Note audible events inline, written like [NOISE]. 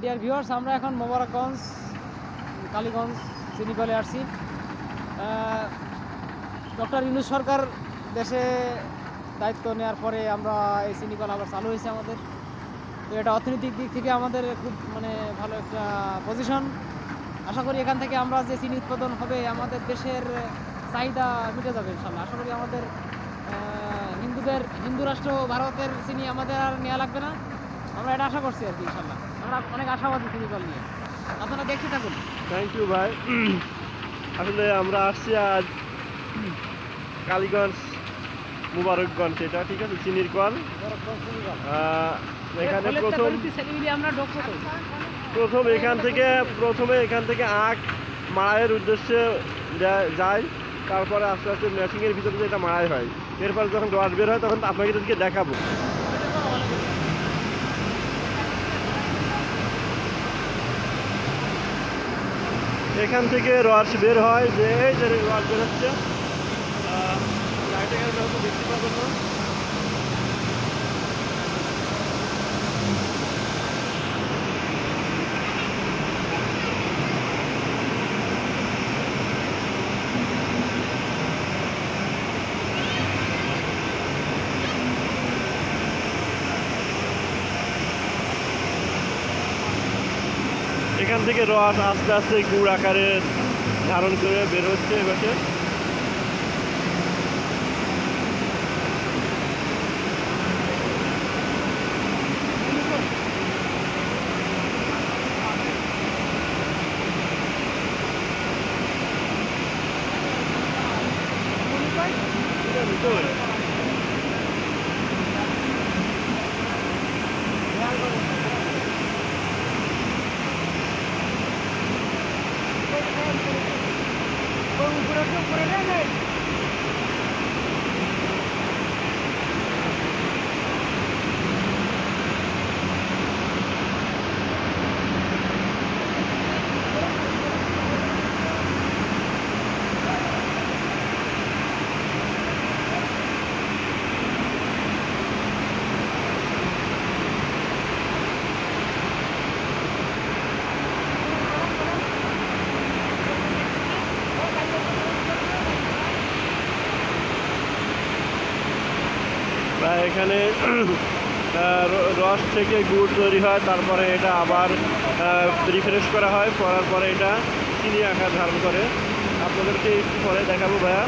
Dear viewers আমরা এখন মোবারকগঞ্জ, কালীগঞ্জ চিনিকলে আসছি। ডক্টর ইউনুস সরকার দেশে দায়িত্ব নেওয়ার পরে আমরা এই চিনিকল আবার চালু হয়েছে আমাদের। তো এটা অর্থনৈতিক দিক থেকে আমাদের খুব মানে ভালো একটা পজিশন আশা করি এখান থেকে আমরা যে চিনি উৎপাদন হবে, আমাদের দেশের চাহিদা মিটে যাবে ইনশাল্লাহ। আশা করি আমাদের হিন্দুদের, হিন্দু রাষ্ট্র, ভারতের চিনি আমাদের আর নেওয়া লাগবে না। আমরা এটা আশা করছি আর কি ইনশাল্লাহ। আমরা অনেক আশাবাদী চিনিকল নিয়ে। আপনারা দেখতে থাকুন। থ্যাংক ইউ ভাই। আসলে আমরা আসছি আজ কালীগঞ্জ মুবারকগঞ্জ এটা ঠিক আছে? চিনির কল। এখানে প্রথম প্রথম এখান থেকে প্রথমে এখান থেকে আখ মাড়াইয়ের উদ্দেশ্যে যায়। তারপরে আস্তে আস্তে মেশিনের ভিতরে এটা মাড়াই হয়। এরপর যখন রস বের হয় তখন আপনাকে দেখাবো। এখান থেকে রস বের হয় যে, এই যে রস বের হচ্ছে। লাইটে দেখতে পাবেন না। এখান থেকে রস আস্তে আস্তে গুড় আকারে ধারণ করে বের হচ্ছে এবারে প্রায় এখানে আহ, [CLEARS THROAT] র- রস থেকে গুড় তৈরি হয়, তারপরে এটা আবার রিফ্রেশ করা হয়, করার পরে এটা চিনি আকার ধারণ করে। আপনাদেরকে একটু পরে দেখাবো ভাইয়া।